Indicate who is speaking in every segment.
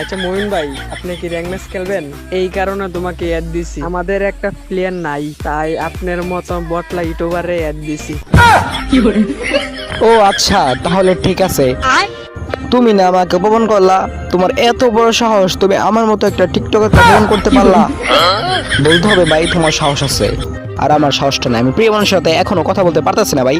Speaker 1: আচ্ছা মমিন ভাই আপনি কি র্যাঙ্ক ম্যাচ খেলবেন? এই কারণে তোমাকে অ্যাড দিছি। আমাদের একটা প্লেয়ার নাই তাই আপনার মতো বটলা ইউটিউবারে অ্যাড দিছি।
Speaker 2: ও আচ্ছা তাহলে ঠিক আছে। তুমি না আমাকে অপমান করলা তোমার এত বড় সাহস তুমি আমার মতো একটা টিকটকের অপমান করতে পারলা? বলতে হবে ভাই তোমার সাহস আছে। আর আমার সাহসটা নাই আমি প্রিয় মানুষের সাথে এখনও কথা বলতে পারতেছি না ভাই।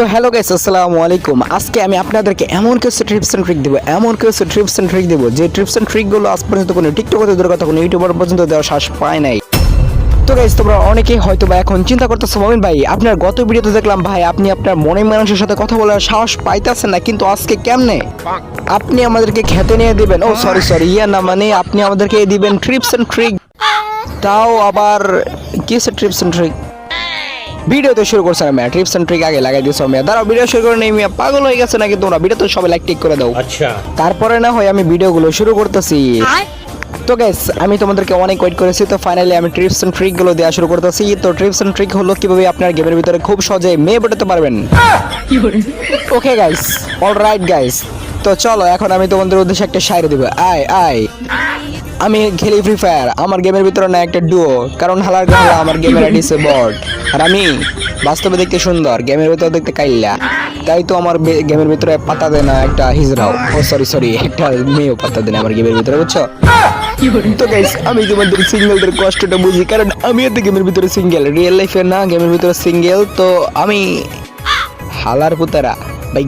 Speaker 2: তো হ্যালো গাইস আসসালামু আলাইকুম। আজকে আমি আপনাদেরকে এমন কিছু ট্রিপস এন্ড ট্রিক দেবো, এমন কিছু ট্রিপস এন্ড ট্রিক দেবো, যে ট্রিপস এন্ড ট্রিকগুলো আজ পর্যন্ত কোনো টিকটকের দূরের কথা, কোনো ইউটিউবার পর্যন্ত দেওয়ার সাহস পায় নাই। তো গাইস তোমরা অনেকেই হয়তো বা এখন চিন্তা করতেছো, মমিন ভাই, আপনার গত ভিডিওতে দেখলাম, ভাই, আপনি আপনার মনে মানুষের সাথে কথা বলার সাহস পাইতেছেন না, কিন্তু আজকে কেমনে? আপনি আমাদেরকে খেতে নিয়ে দিবেন। ও সরি সরি ইয়া না মানে আপনি আমাদেরকে দিবেন ট্রিপস এন্ড ট্রিক তাও আবার কিসের ট্রিপস এন্ড ট্রিক ভিডিও তো শুরু করছে না ট্রিপস এন্ড ট্রিক আগে লাগাই দিছো আমি। দাঁড়াও ভিডিও শুরু করে নেই। মিয়া পাগল হয়ে গেছে নাকি তোমরা? ভিডিও তো সবাই লাইক টিক করে দাও।
Speaker 3: আচ্ছা।
Speaker 2: তারপরে না হয় আমি ভিডিওগুলো শুরু করতেছি। তো গাইস আমি তোমাদেরকে অনেক ওয়েট করেছি। তো ফাইনালি আমি ট্রিপস ট্রিকগুলো দেওয়া শুরু করতেছি। তো ট্রিপস এন্ড ট্রিক হলো কীভাবে আপনার গেমের ভিতরে খুব সহজে মেয়ে বটাতে পারবেন। ওকে গাইস অলরাইট গাইস তো চলো এখন আমি তোমাদের উদ্দেশ্যে একটা শায়রি দেবো। আয় আয়। আমি খেলি ফ্রি ফায়ার আমার গেমের ভিতরে না একটা ডুও কারণ হালার গালা আমার গেমের আইডি সে বট আর আমি বাস্তবে দেখতে সুন্দর গেমের ভিতরে দেখতে কাইল্লা। তাই তো আমার গেমের ভিতরে পাতা দেয় না একটা হিজরাও। ও সরি সরি একটা মেয়েও পাতা দেয় না আমার গেমের ভিতরে, বুঝছ? তো গাইস আমি তোমাদের সিঙ্গেলদের কষ্টটা বুঝি, কারণ আমিও তো গেমের ভিতরে সিঙ্গেল রিয়েল লাইফে না গেমের ভিতরে সিঙ্গেল তো আমি হালার পুতারা ভাই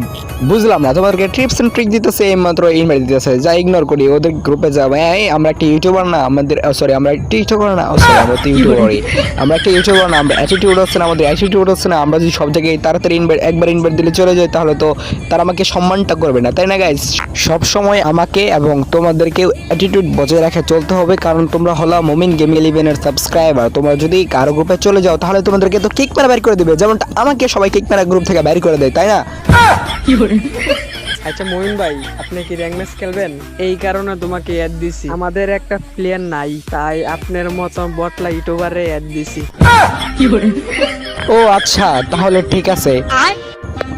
Speaker 2: বুঝলাম না, তোমাদেরকে ট্রিপস এন্ড ট্রিক দিতেছে এই মাত্র ইনভাইট দিতেছে, যা ইগনোর করি, ওদের গ্রুপে যাব। এই, আমরা একটা ইউটিউবার না, আমাদের সরি আমরা একটা ইউটিউবার না সরি আমরা ইউটিউবারই আমরা একটা ইউটিউবার না, আমরা অ্যাটিটিউড হচ্ছে না, আমাদের অ্যাটিটিউড হচ্ছে না, আমরা যদি সব জায়গায় তাড়াতাড়ি ইনভাইট একবার ইনভাইট দিলে চলে যায়, তাহলে তো তারা আমাকে সম্মানটা করবে না, তাই না গাইজ সব সময় আমাকে এবং তোমাদেরকে অ্যাটিটিউড বজায় রাখা চলতে হবে, কারণ তোমরা হলো মোমিন গেম ইলেভেনের সাবস্ক্রাইবার তোমরা যদি কারও গ্রুপে চলে যাও, তাহলে তোমাদেরকে তো কিক মেরা বের করে দিবে, যেমনটা আমাকে সবাই কিক মেরা গ্রুপ থেকে বের করে দেয়, তাই না?
Speaker 1: আচ্ছা মহিন ভাই আপনি কি র্যাঙ্ক ম্যাচ খেলবেন? এই কারণে তোমাকে অ্যাড দিছি। আমাদের একটা প্লেয়ার নাই তাই আপনার মতো বটলা ইউটিউবারে অ্যাড দিছি।
Speaker 2: ও আচ্ছা তাহলে ঠিক আছে।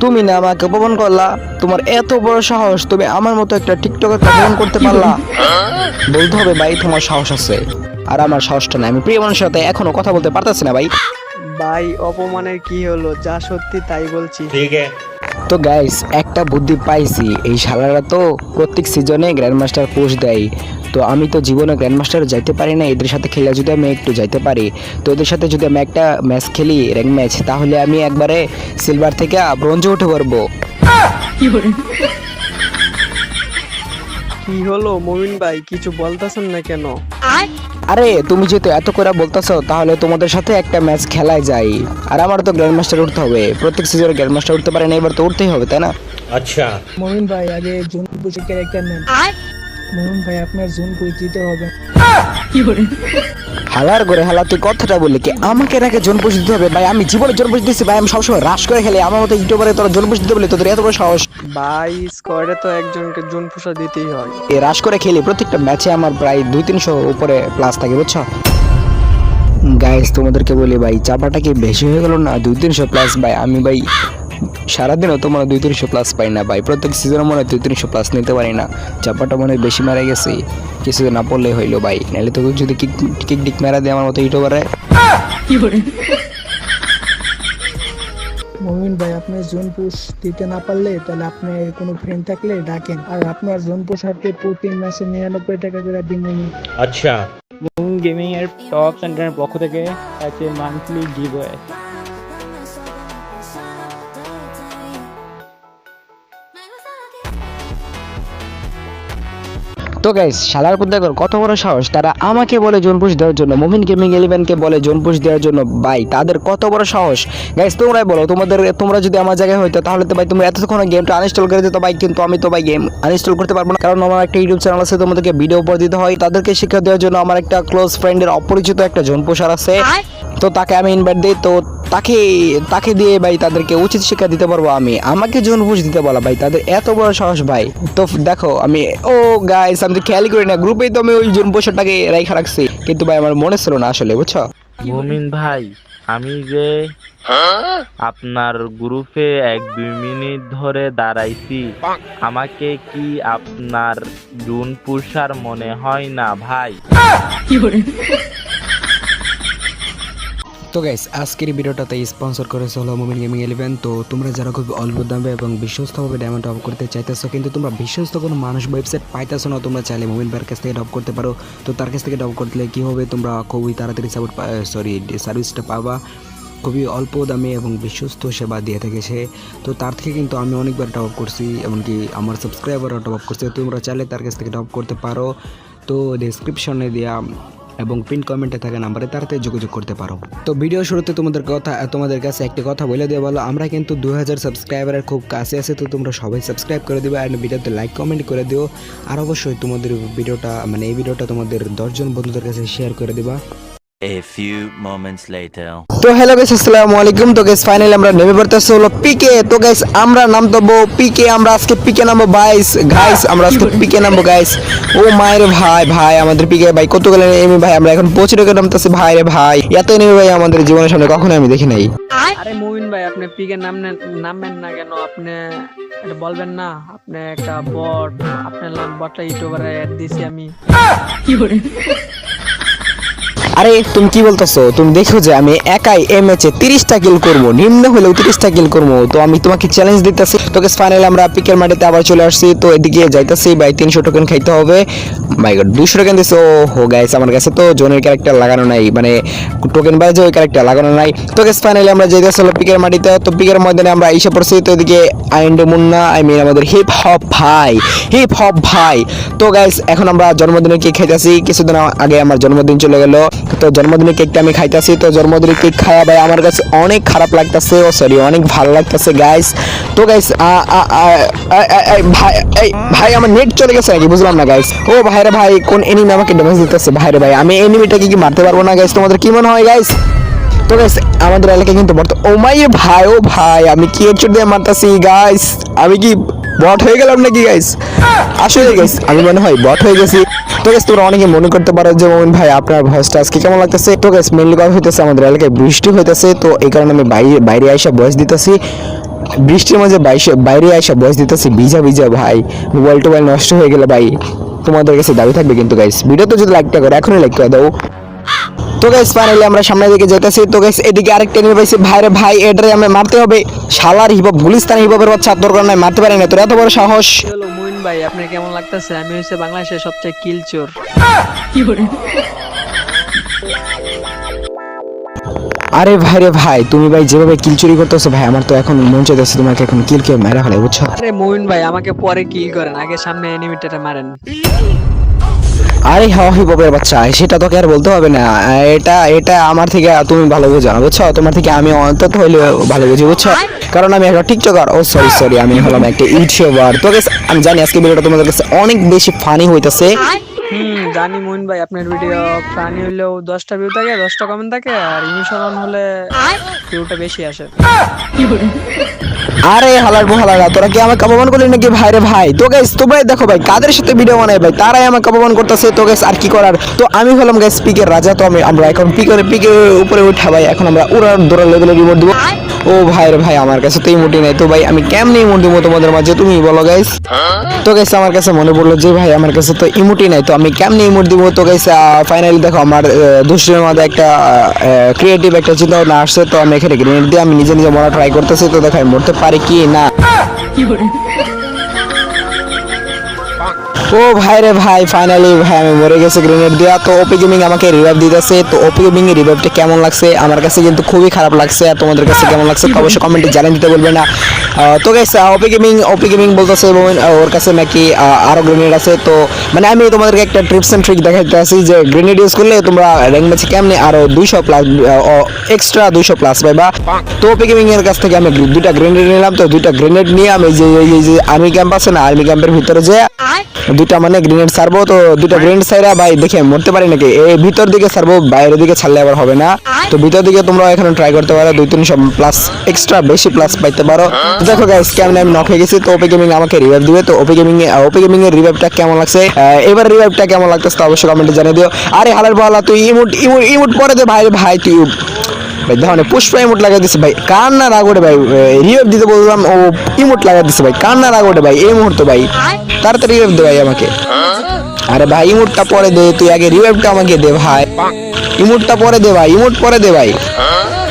Speaker 2: তুমি না আমাকে অপমান করলা তোমার এত বড় সাহস তুমি আমার মতো একটা টিকটকে অপমান করতে পারলা? বলতে হবে ভাই তোমার সাহস আছে। আর আমার সাহসটা নাই। আমি প্রিয় মানুষের সাথে এখনও কথা বলতে পারতাছি না ভাই।
Speaker 1: ভাই অপমানের কি হলো? যা সত্যি তাই বলছি।
Speaker 3: ঠিক আছে।
Speaker 2: তো গাইস একটা বুদ্ধি পাইছি। এই শালারা তো প্রত্যেক সিজনে গ্র্যান্ড মাস্টার পোস্ট দেয়। তো আমি তো জীবনে গ্র্যান্ড মাস্টার যাইতে পারি না এদের সাথে খেলে যদি আমি একটু যাইতে পারি। তো এদের সাথে যদি আমি একটা ম্যাচ খেলি র্যাঙ্ক ম্যাচ তাহলে আমি একবারে সিলভার থেকে ব্রোঞ্জে উঠে পারব
Speaker 1: কি হলো মমিন ভাই কিছু বলতেছেন না কেন?
Speaker 2: আরে তুমি যেহেতু এত করে বলতেছো তাহলে তোমাদের সাথে একটা ম্যাচ খেলায় যাই আর আমার তো গ্র্যান্ড মাস্টার উঠতে হবে। প্রত্যেক সিজনে গ্র্যান্ড মাস্টার উঠতে পারে না এবার তো উঠতেই হবে তাই না?
Speaker 3: আচ্ছা।
Speaker 4: মমিন ভাই আগে জুন বুঝে ক্যারেক্টার নেন মমিন ভাই আপনার জুন বুঝ দিতে হবে। কি করে?
Speaker 2: হালার করে হালা তুই কথাটা বললি কি? আমাকে নাকি জোন পুষ দিতে হবে? ভাই আমি জীবনে জোন পুষ দিচ্ছি ভাই আমি সবসময় রাশ করে খেলি। আমার মতো ইউটিউবারে তোরা জোন পুষ দিতে বলে তোদের এত বড় সাহস।
Speaker 1: ভাই স্কোয়াডে তো একজনকে জুন ফুসা দিতেই হয়।
Speaker 2: এই রাশ করে খেলি প্রত্যেকটা ম্যাচে আমার প্রায় দুই তিনশো উপরে প্লাস থাকে বুঝছ? গাইস তোমাদেরকে বলি ভাই চাপাটা কি বেশি হয়ে গেল না দুই তিনশো প্লাস ভাই আমি ভাই সারাদিনও তো মনে দুই তিনশো প্লাস পাই না ভাই। প্রত্যেক সিজনে মনে হয় দুই তিনশো প্লাস নিতে পারি না। চাপাটা মনে হয় বেশি মারা গেছে কিছু না পড়লে হইল ভাই। নাহলে তো যদি কিক কিক ডিক মেরা দেয় আমার মতো ইউটিউবারে।
Speaker 4: মমিন ভাই আপনি জোন পুশ দিতে না পারলে তাহলে আপনি কোনো ফ্রেন্ড থাকলে ডাকেন। আর আপনার জোন পুষারকে প্রতি মাসে নিরানব্বই টাকা করে দিন
Speaker 3: আচ্ছা।
Speaker 5: মুন গেমিং এর টপ সেন্টারের পক্ষ থেকে আছে মান্থলি গিভ
Speaker 2: তো গাইস শালার পুদ্দাগর কত বড় সাহস। তারা আমাকে বলে জোনপুশ দেওয়ার জন্য মোমিন গেমিং ইলেভেনকে বলে জোনপুশ দেওয়ার জন্য। ভাই তাদের কত বড় সাহস। গাইস তোমরাই বলো তোমাদের তোমরা যদি আমার জায়গায় হইতো তাহলে তো ভাই তুমি এতক্ষণ গেমটা আনইনস্টল করে দিতে ভাই কিন্তু আমি তো ভাই গেম আনইনস্টল করতে পারব না। কারণ আমার একটা ইউটিউব চ্যানেল আছে তোমাদেরকে ভিডিও উপর দিতে হয়। তাদেরকে শিক্ষা দেওয়ার জন্য আমার একটা ক্লোজ ফ্রেন্ডের অপরিচিত একটা জোনপোষার আছে। তো তাকে আমি ইনভাইট দিই তো তাকে তাকে দিয়ে ভাই তাদেরকে উচিত শিক্ষা দিতে পারব আমি। আমাকে জোনপুশ দিতে বলা ভাই তাদের এত বড় সাহস ভাই। তো দেখো আমি ও গাইস আমি তো খেয়ালই করি না গ্রুপেই তো আমি ওই জোনপোষারটাকে রেখা রাখছি। কিন্তু ভাই আমার মনে ছিল না আসলে বুঝছ?
Speaker 6: মুমিন ভাই
Speaker 3: আমি যে আপনার গ্রুপে এক দুই মিনিট ধরে দাঁড়াইছি আমাকে কি আপনার জুন পুষার মনে হয় না ভাই?
Speaker 2: তো গাইস আজকের ভিডিওটাতে স্পন্সর করেছে হলো মুমিন গেমিং ইলেভেন তো তোমরা যারা খুব অল্প দামে এবং বিশ্বস্তভাবে ডায়মন্ড অফ করতে চাইতেছো, কিন্তু তোমরা বিশ্বস্ত কোনো মানুষ ওয়েবসাইট পাইতেছো না, তোমরা চাইলে মুমিন ভাইয়ের কাছ থেকে ডপ করতে পারো। তো তার কাছ থেকে ডপ করলে কী হবে? তোমরা খুবই তাড়াতাড়ি সাপোর্ট সরি সার্ভিসটা পাবা। খুবই অল্প দামে এবং বিশ্বস্ত সেবা দিয়ে থাকে সে। তো তার থেকে কিন্তু আমি অনেকবার টপ আপ করছি, এমনকি আমার সাবস্ক্রাইবারও টপ আপ করছে। তোমরা চাইলে তার কাছ থেকে টপ করতে পারো। তো ডিসক্রিপশনে দেওয়া এবং পিন কমেন্টে থাকা নাম্বারে তাড়াতাড়ি যোগাযোগ করতে পারো। তো ভিডিও শুরুতে তোমাদের কথা, তোমাদের কাছে একটি কথা বলে দেওয়া ভালো আমরা কিন্তু দু হাজার সাবস্ক্রাইবারের খুব কাছে আছে, তো তোমরা সবাই সাবস্ক্রাইব করে দিবে আর ভিডিওতে লাইক কমেন্ট করে দিও। আর অবশ্যই তোমাদের ভিডিওটা মানে এই ভিডিওটা তোমাদের দশজন বন্ধুদের কাছে শেয়ার করে দিবা।
Speaker 6: A few moments later.
Speaker 2: তো হ্যালো গাইস আসসালামু আলাইকুম। তো গাইস ফাইনালি আমরা নেমে পড়তেছি হলো পিকে তো গাইস আমরা নাম পিকে আমরা আজকে পিকে নামবো গাইস গাইস আমরা আজকে পিকে নামবো গাইস ও মায়ের ভাই ভাই আমাদের পিকে ভাই কত গেলে এমি ভাই? আমরা এখন পৌঁছে রেখে নামতেছি ভাই রে ভাই। এত এনিমি ভাই আমাদের জীবনের সামনে কখনো আমি দেখি নাই।
Speaker 1: আরে মুমিন ভাই আপনি পিকে নাম নামবেন না কেন? আপনি এটা বলবেন না। আপনি একটা বট আপনার নাম বটটা ইউটিউবারে অ্যাড দিছি আমি।
Speaker 2: আরে, তুমি কি বলতেছো? তুমি দেখো যে আমি একাই এই ম্যাচে তিরিশটা কিল করব। নিম্ন হলেও তিরিশটা কিল করব। তো আমি তোমাকে চ্যালেঞ্জ দিতেছি। তোকে ফাইনালি আমরা পিকের মাটিতে আবার চলে আসছি। তো এদিকে যাইতেছি। ভাই, তিনশো টোকেন খাইতে হবে। গড দুশো টোকেন দিছে? ও হো গাইস আমার কাছে তো জোনের ক্যারেক্টার লাগানো নাই। মানে টোকেন বাইজে ওই ক্যারেক্টার লাগানো নাই। তো গেস ফাইনালি আমরা যাইতেছি পিকের মাটিতে। তো পিকের ময়দানে আমরা এসে পড়ছি। তো এদিকে আইন্ডো মুন্না আই মিন আমাদের হিপ হপ ভাই হিপ হপ ভাই। তো গাইস এখন আমরা জন্মদিনে কি খাইতেছি। কিছুদিন আগে আমার জন্মদিন চলে গেল। তো জন্মদিনের কেকটা আমি খাইতেছি। তো জন্মদিনের কেক খাওয়া ভাই আমার কাছে অনেক খারাপ লাগতেছে, ও সরি অনেক ভালো লাগতেছে গাইস তো গাইস ভাই ভাই, আমার নেট চলে গেছে নাকি? বুঝলাম না গাইস ও ভাইরে ভাই, কোন এনিমি আমাকে ড্যামেজ দিতেছে? ভাইরে ভাই, আমি এনিমিটাকে কি মারতে পারব না গাইস তোমাদের কি মনে হয় গাইস তো গাইস আমাদের এলাকায় কিন্তু বর্ত ও মাই ভাই, ও ভাই, আমি কি হেডশট দিয়ে মারতাছি গাইস আমি কি বট হয়ে গেলাম নাকি গাইস আসলে গাইস আমি মনে হয় বট হয়ে গেছি। তো গাইস তোমরা অনেকে মনে করতে পারো যে, মোমিন ভাই, আপনার ভয়েসটা আজকে কেমন লাগতেছে? তো গাইস মেনলি কথা হইতেছে আমাদের এলাকায় বৃষ্টি হইতেছে। তো এই কারণে আমি বাইরে বাইরে আইসা ভয়েস দিতেছি। বৃষ্টির মাঝে বাইরে আইসা ভয়েস দিতেছি। ভিজা ভিজা ভাই মোবাইল টোবাইল নষ্ট হয়ে গেলে ভাই, তোমাদের কাছে দাবি থাকবে কিন্তু গাইস ভিডিও তো যদি লাইকটা করে, এখনই লাইক করে দাও। তো গাইস ফাইনালি আমরা সামনের দিকে যেতেছি তো গাইস এদিকে আরেকটা নিয়ে পাইছি ভাইরে ভাই, এটারে আমি মারতে হবে। শালার হিপহপ গুলিস্তান হিপহপের বাচ্চা দরকার নাই, মারতে পারি না তোর এত বড় সাহস।
Speaker 1: ভাই আপনার কেমন লাগতেছে? আমি হচ্ছে বাংলাদেশের সবচেয়ে কিল চোর।
Speaker 2: আরে ভাই রে ভাই তুমি ভাই যেভাবে কিল চুরি করতেছো ভাই আমার তো এখন মন চাইতেছে তোমাকে এখন কিল কে মেরা ফেলে বুঝছ?
Speaker 1: আরে মুমিন ভাই আমাকে পরে কিল করেন আগে সামনে এনিমিটারে মারেন।
Speaker 2: আরে হাওয়া হিপহপের বাচ্চা সেটা তোকে আর বলতে হবে না। এটা এটা আমার থেকে তুমি ভালো বুঝো বুঝছ? তোমার থেকে আমি অন্তত হইলে ভালো বুঝি বুঝছ? কারণ আমি একটা টিকটকার। ও সরি সরি আমি হলাম একটা ইউটিউবার। তো আমি জানি আজকে ভিডিওটা তোমাদের কাছে অনেক বেশি ফানি হইতাছে।
Speaker 1: হুম, জানি মুমিন ভাই, আপনার ভিডিও প্রাণী হইলেও দশটা ভিউ থাকে, দশটা কমেন্ট থাকে, আর ইমিশন হলে ভিউটা বেশি আসে।
Speaker 2: আরে হালার বহালারা তোরা কি আমাকে অপমান করলি নাকি? ভাই রে ভাই, তো গাইস তোমরা দেখো ভাই, কাদের সাথে ভিডিও বানাই ভাই? তারাই আমাকে অপমান করতেছে, তো গাইস আর কি করার? তো আমি হলাম গাইস পিকের রাজা, তো আমি, আমরা এখন পিকের পিকের উপরে উঠা ভাই, এখন আমরা উড়ার দৌড়ার লেভেলে রিমোট দিব। ও ভাই রে ভাই, আমার কাছে তো ইমোটি নাই। তো ভাই, আমি কেমনে ইমোট দিব তোমাদের মাঝে, তুমি বলো গাইস তো গাইস আমার কাছে মনে পড়ল যে ভাই, আমার কাছে তো ইমোটি নাই, তো আমি কেমনি ইমোট দিব তো গাইস ফাইনালি দেখো আমার দুষ্টের মধ্যে একটা ক্রিয়েটিভ একটা চিন্তা ভাবনা আসছে, তো আমি এখানে গ্রেনেড দিয়ে আমি নিজে নিজে মরা ট্রাই করতেছি, তো দেখো আমি মরতে পারি কি না। ও ভাই রে ভাই ফাইনালি ভাই আমি মরে গেছি গ্রেনেড দেওয়া তো ওপি গেমিং আমাকে রিভাইভ দিতেছে। তো ওপি গেমিং এর রিভাইভটা কেমন লাগছে? আমার কাছে কিন্তু খুবই খারাপ লাগছে আর তোমাদের কাছে কেমন লাগছে তো অবশ্যই কমেন্টে জানিয়ে দিতে বলবে না। তো guys OP gaming OP gaming বলতেছে ওর কাছে নাকি আরও গ্রেনেড আছে। তো মানে আমি তোমাদেরকে একটা ট্রিপস এন্ড ট্রিক দেখাইতে আসি যে গ্রেনেড ইউজ করলে তোমরা র্যাঙ্ক ম্যাচে কেমনে আরও দুইশো প্লাস এক্সট্রা দুইশো প্লাস পাইবা। তো ওপি গেমিং এর কাছ থেকে আমি দুইটা গ্রেনেড নিলাম। তো দুইটা গ্রেনেড নিয়ে আমি যে এই যে আর্মি ক্যাম্প আছে না আর্মি ক্যাম্পের ভিতরে যে দুইটা মানে গ্রেনেড সারবো তো দুইটা গ্রেনেড সাইরা ভাই দেখে মরতে পারি নাকি? এই ভিতর দিকে সারবো বাইরের দিকে ছাড়লে আবার হবে না। তো ভিতর দিকে তোমরা এখানে ট্রাই করতে পারো দুই তিনশো প্লাস এক্সট্রা বেশি প্লাস পাইতে পারো। দেখো গাইস কেমন আমি নক হয়ে গেছি। তো ওপি গেমিং আমাকে রিভাইভ দিবে। তো ওপি গেমিং ওপি গেমিং এর রিভাইভটা কেমন লাগছে? এবার রিভাইভটা কেমন লাগতেছে তো অবশ্যই কমেন্টে জানিয়ে দিও। আরে হালার বলা তুই ইমোট ইমোট ইমোট পরে দে ভাই ভাই তুই ভাই, দেখো না পুষ্পা ইমোট লাগাই দিছে, ভাই। কার না রাগ ওঠে ভাই রিভাইভ দিতে বললাম, ও ইমোট লাগাই দিছে, ভাই। কার না রাগ ওঠে ভাই, এই মুহূর্তে, ভাই। তাড়াতাড়ি রিভাইভ দে, ভাই, আমাকে। আরে, ভাই, ইমোটটা পরে দে, তুই আগে রিভাইভটা আমাকে দে, ভাই। ইমোটটা পরে দে, ভাই, ইমোট পরে দে, ভাই।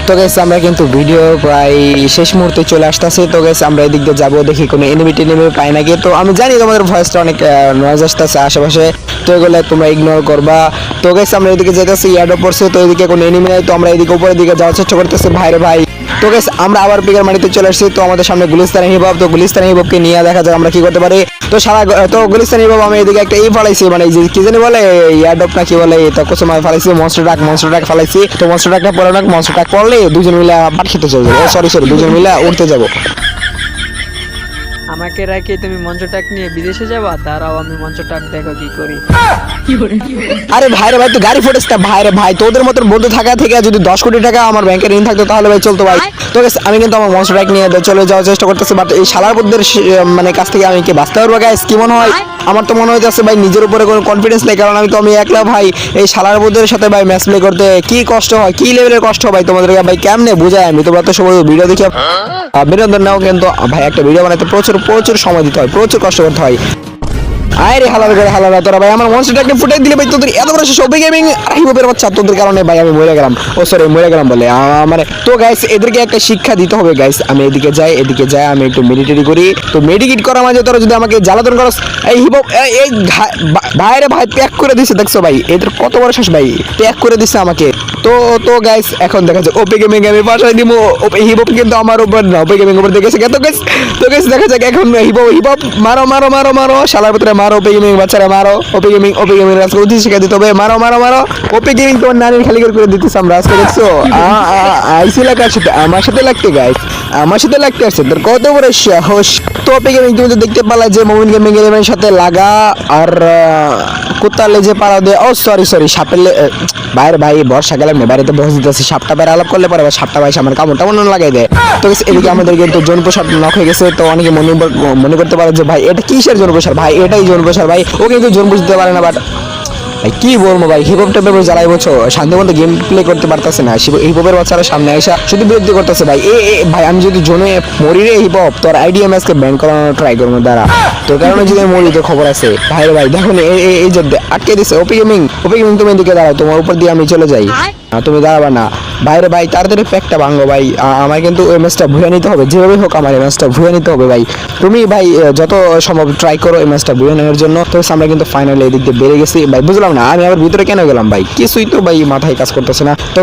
Speaker 2: তো গেছে আমরা কিন্তু ভিডিও প্রায় শেষ মুহূর্তে চলে আসতেছে। তো গেছে আমরা এদিক দিয়ে যাব, দেখি কোনো এনিমি টেনিমি পাই নাকি। তো আমি জানি তোমাদের ভয়েসটা অনেক নয়েজ আসতেছে আশেপাশে। তো এগুলো তোমরা ইগনোর করবা। তো গেছে আমরা এদিকে যেতেছি ইয়ার্ডও পড়ছে তো এদিকে কোনো এনিমি নাই। তো আমরা এদিকে উপরের দিকে যাওয়ার চেষ্টা করতেছি। ভাইরে ভাই তো গেস আমরা আবার পিকার মাটিতে চলে আসছি। তো আমাদের সামনে গুলিস্তান হিবাব তো গুলিস্তান হিবাবকে নিয়ে দেখা যায় আমরা কি করতে পারি। তো সারা তো গুলিস্তান হিবাব আমি এদিকে একটা এই ফালাইছি মানে কি জানি বলে ইয়ারডপ না কি বলে তো কোসম আমি ফালাইছি মনস্টার ডাক মনস্টার ডাক ফালাইছি। তো মনস্টার ডাকটা পড়ে ডাক মনস্টার ডাক পড়লে দুজন মিলে খেতে চলে যাব। সরি সরি দুজন মিলে উঠতে যাব।
Speaker 1: আমাকে রেখে তুমি মঞ্চটাক নিয়ে বিদেশে যাবা? তারাও আমি মঞ্চটাক দেখো কি করি।
Speaker 2: আরে ভাই রে ভাই তুই গাড়ি ফুটেছ না। ভাই রে ভাই তোদের মতন বন্ধু থাকা থেকে যদি দশ কোটি টাকা আমার ব্যাংকে ঋণ থাকতো তাহলে ভাই চলতো ভাই। তো আমি কিন্তু আমার মনস্টার ডাক নিয়ে চলে যাওয়ার চেষ্টা করতেছি বাট এই শালার বুদ্ধের মানে কাছ থেকে আমি কি বাঁচতে পারব গাইস কি মনে হয়? আমার তো মনে হইতেছে ভাই নিজের উপরে কোনো কনফিডেন্স নেই কারণ আমি তো আমি একলা ভাই। এই শালার বুদ্ধের সাথে ভাই ম্যাচ প্লে করতে কি কষ্ট হয় কি লেভেলের কষ্ট হয় ভাই তোমাদেরকে? ভাই কেমনে বুঝায় আমি? তোমরা তো সবাই ভিডিও দেখে বিনোদন নাও কিন্তু ভাই একটা ভিডিও বানাতে প্রচুর প্রচুর সময় দিতে হয় প্রচুর কষ্ট করতে হয়। আরে হালার করে হালার তোরা ভাই, আমার মনস্টারটাকে ফুটাই দিলে ভাই, তোদের এত বড় সবই গেমিং হিপের বাচ্চা, তোদের কারণে ভাই আমি মরে গেলাম। ও সরি মরে গেলাম বলে। আ- মানে তো গাইস এদেরকে একটা শিক্ষা দিতে হবে গাইস আমি এদিকে যাই এদিকে যাই, আমি একটু মেডিটেট করি। তো মেডিকেট করার মাঝে তোরা যদি আমাকে জ্বালাতন করস, এই হিপ এই ভাইরে ভাই প্যাক করে দিছে, দেখছ ভাই? এদের কত বড় শ্বাস ভাই প্যাক করে দিছে আমাকে। তো তো গাইস এখন দেখা যাক ওপে গেমিং আমি বাসায় দিব হিপ কিন্তু আমার উপর না ওপে গেমিং উপর দেখেছে তো গাইস তো গাইস দেখা যাক, এখন হিপ হিপ মারো মারো মারো মারো, শালার ভিতরে মারো। ওপে গেমিং বাচ্চারা মারো ওপি গেমিং ওপি গেমিং আজকে দিচ্ছি শিখাই দিতে হবে মারো মারো মারো। ওপি গেমিং তোমার নানির খালি করে দিতেছি আমরা আজকে দেখছ? আইসি লাগার সাথে আমার সাথে লাগতে গাইস আমার সাথে লাগতে আসছে তোর কত বড় সাহস। তো ওপি গেমিং তুমি তো দেখতে পালা যে মোমিন গেমিং এর সাথে লাগা, আর কুত্তার লেজে পাড়া দিয়ে, ও সরি সরি সাপের বাইরে ভাই বর্ষাকালে আমি বাইরে তো বসে দিতেছি। সাপটা বাইরে আলাপ করলে পরে সাপটা ভাই আমার কামড় টামড় লাগাই দেয়। তো এদিকে আমাদের কিন্তু জনপ্রসার নক হয়ে গেছে, তো অনেকে মনে মনে করতে পারে যে, ভাই, এটা কিসের জনপ্রসার ভাই, এটাই জনপ্রসার ভাই। ও কিন্তু জনপ্রসার দিতে পারে না বাট কি বলব ভাই হিপ যারা এবছর মতো গেম প্লে করতে পারতেছে না। হিপ হপের বাচ্চারা সামনে আসা শুধু বিরক্তি করতেছে ভাই। এ ভাই, আমি যদি জোনে মরি রে হিপ হপ তোর আইডিয়া ম্যাচকে ব্যান করানোর ট্রাই করব দ্বারা তোর কারণে যদি মরি তো খবর আছে। ভাই ভাই, দেখো এই যে, আটকে দিছে ওপি গেমিং ওপি গেমিং তুমি এদিকে দাঁড়াও, তোমার উপর দিয়ে আমি চলে যাই। তুমি দাঁড়াবা না। বাইরে ভাই তাড়াতাড়ি প্যাকটা ভাঙো ভাই। আমার কিন্তু ওই ম্যাচটা ভুয়ে নিতে হবে। যেভাবে হোক আমার এই ম্যাচটা ভুয়ে নিতে হবে ভাই। তুমি ভাই যত সম্ভব ট্রাই করো এই ম্যাচটা ভুয়ে নেওয়ার জন্য। তো আমরা কিন্তু ফাইনালি এদিক দিয়ে বেড়ে গেছি। ভাই বুঝলাম না আমি আবার ভিতরে কেন গেলাম ভাই? কিছুই তো ভাই মাথায় কাজ করতেছে না। তো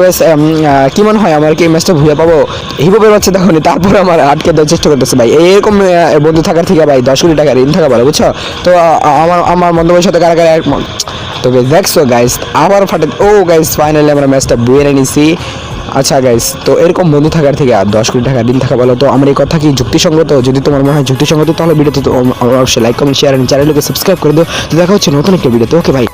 Speaker 2: কি মনে হয় আমার কি এই ম্যাচটা ভুয়ে পাবো? হিপোপের বাচ্চা দেখো নি, তারপরে আমার আটকে দেওয়ার চেষ্টা করতেছে ভাই। এরকম বন্ধু থাকার থেকে ভাই দশ কোটি টাকা ঋণ থাকা ভালো বুঝছ? তো আমার আমার বন্ধুদের সাথে কারা কারা এক- তো guys, দেখছ গাইস আবার ফাটে ও গাইস ফাইনালি আমরা ম্যাচটা বুয়ে নিছি। আচ্ছা গাইস তো এরকম বন্ধু থাকার থেকে আর দশ কোটি টাকা দিন থাকা বলো তো আমার এই কথা কি যুক্তিসঙ্গত? যদি তোমার মনে হয় যুক্তিসঙ্গত তাহলে ভিডিওতে তো অবশ্যই লাইক কমেন্ট শেয়ার চ্যানেলকে সাবস্ক্রাইব করে দিও। তো দেখা হচ্ছে নতুন একটা ভিডিওতে ওকে ভাই